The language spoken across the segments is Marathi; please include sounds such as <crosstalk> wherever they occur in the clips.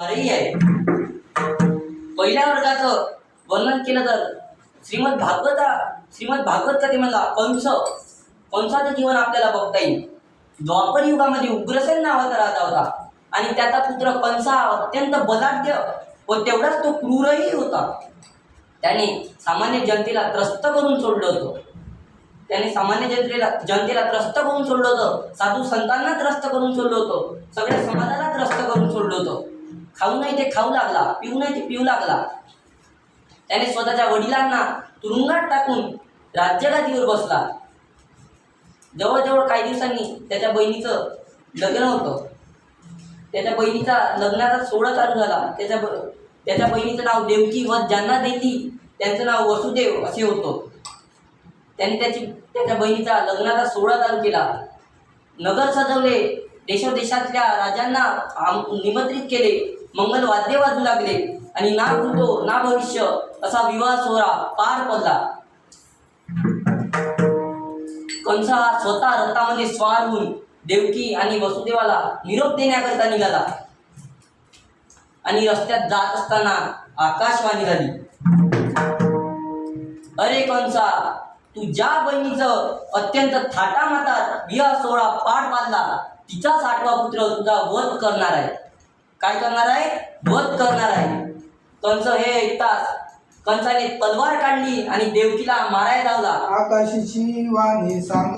आहे. पहिल्या वर्गाचं वर्णन केलं तर श्रीमद भागवता श्रीमद भागवत ते म्हणला कंस कंसाचं जीवन आपल्याला बघता येईल. द्वापर युगामध्ये उग्रसेन नावाचा राजा होता. आणि त्याचा पुत्र कंस अत्यंत बलाढ्य व तेवढाच तो क्रूरही होता. त्याने सामान्य जनतेला त्रस्त करून सोडलं होतं. त्याने सामान्य जनतेला जनतेला त्रस्त करून सोडलं होतं. साधू संतांना त्रस्त करून सोडलं होतं. सगळ्या समाजाला त्रस्त करून सोडलं होतं. खाऊ नाही ते खाऊ लागला पिऊ नाही ते पिऊ लागला. त्याने स्वतःच्या वडिलांना तुरुंगात टाकून राज्यगादीवर बसला. जवळजवळ काही दिवसांनी त्याच्या बहिणीचं लग्न होतं. त्याच्या बहिणीचा लग्नाचा सोहळा चालू झाला. त्याच्या ब त्याच्या बहिणीचं नाव देवकी व ज्यांना देती त्यांचं नाव वसुदेव असे होतं. त्याने त्याची त्याच्या बहिणीचा लग्नाचा सोहळा चालू केला. नगर सजवले देशोदेशातल्या राजांना आम निमंत्रित केले. मंगल वाद्य वाजू लागले आणि ना कुटो ना भविष्य असा विवाह सोहळा पार पडला. कंस हा स्वतः रथामध्ये स्वार होऊन देवकी आणि वसुदेवाला निरोप देण्याकरता निघाला. आणि रस्त्यात जात असताना आकाशवाणी झाली. अरे कंसा तू ज्या बहिणीचं अत्यंत थाटामाटात विवाह सोहळा पार पाडला तिचाच आठवा पुत्र तुझा वध करणार आहे. काय करणार आहे? वध करणार आहे. कंस हे ऐकताच कंसाने तलवार काढली आणि देवकीला मारायला लावला. आकाशाची वाणी सांग.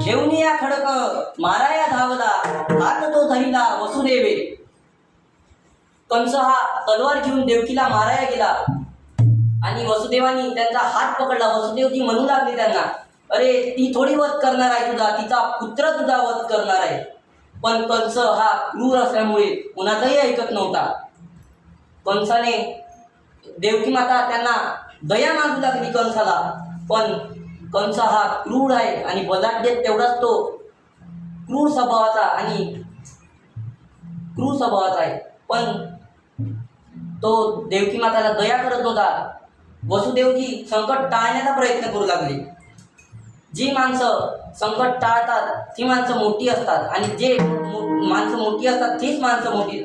घेऊन या खडक माराया धावला. हात तो धरिला वसुदेवे. कंस हा तलवार घेऊन देवकीला मारायला गेला. आणि वसुदेवानी त्यांचा हात पकडला. वसुदेवजी म्हणू लागले त्यांना अरे ती थोडी वध करणार आहे तुझा. तिचा पुत्र तुझा वध करणार आहे. पण कंस हा क्रूर असल्यामुळे कुणाचाही ऐकत नव्हता. कंसाने देवकी माता त्यांना दया मागू लागली कंसाला. पण कंस हा क्रूर आहे आणि बलाढ्य तेवढाच तो क्रूर स्वभावाचा आणि क्रूर स्वभावाचा आहे. पण तो देवकी माताला दया करत होता. वसुदेवजी संकट टाळण्याचा प्रयत्न करू लागले. जी माणसं संकट टाळतात ती माणसं मोठी असतात. आणि जे माणसं मोठी असतात तीच माणसं मोठी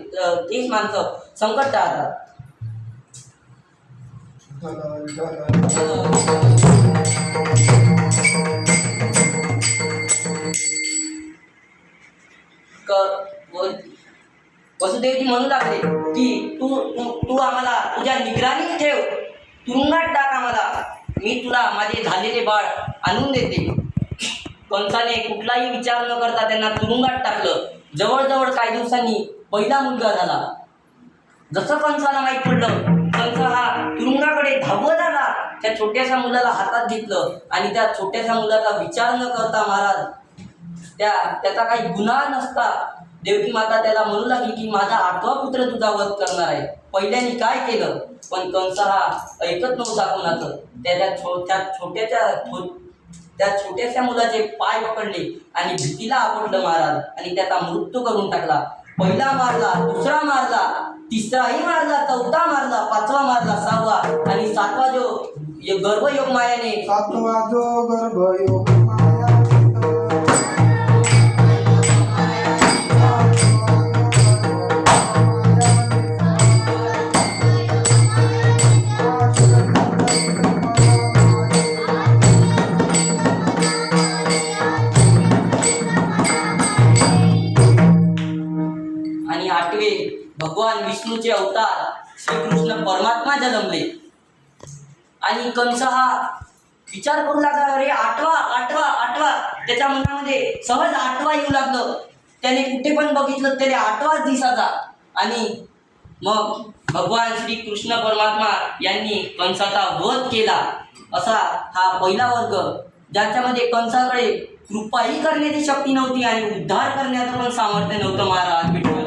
तीच माणसं संकट टाळतात. <laughs> वसुदेवजी म्हणू लागले की तू तू तू आम्हाला तुझ्या निगराणीत ठेव. तुरुंगात टाक आम्हाला. मी तुला माझे झालेले बाळ आणून देते. कंसाने कुठलाही विचार न करता त्यांना तुरुंगात टाकलं. जवळजवळ काही दिवसांनी पहिला मुलगा झाला. जसं कंसाला माहीत पडलं कंस हा तुरुंगाकडे धावत आला. त्या छोट्याशा मुलाला हातात घेतलं आणि त्या छोट्याशा मुलाचा विचार न करता महाराज त्या त्याचा काही गुन्हा नसता. देवकी माता त्याला म्हणू लागली की माझा आठवा पुत्र तुझा वध करणार आहे. पहिल्याने काय केलं? पण कंस हा ऐकत नव्हता कोणाचं. त्याच्या छो त्या छोट्याच्या त्या छोट्याशा मुलाचे पाय पकडले आणि भीतीला आपटलं महाराज आणि त्याचा मृत्यू करून टाकला. पहिला मारला दुसरा मारला तिसराही मारला चौथा मारला पाचवा मारला सहावा आणि सातवा जो गर्भयोग मायाने सातवा जो गर्भ भगवान विष्णूचे अवतार श्रीकृष्ण परमात्मा जन्मले. आणि कंस हा विचार करू लागला अरे आठवा आठवा आठवा. त्याच्या मनामध्ये सहज आठवा येऊ लागलं. त्याने कुठे पण बघितलं त्याने आठवाच दिसाचा आणि मग भगवान श्री कृष्ण परमात्मा यांनी कंसाचा वध केला. असा हा पहिला वर्ग ज्याच्यामध्ये कंसाकडे कृपाही करण्याची शक्ती नव्हती आणि उद्धार करण्याचं पण सामर्थ्य नव्हतं महाराज विठ्ठल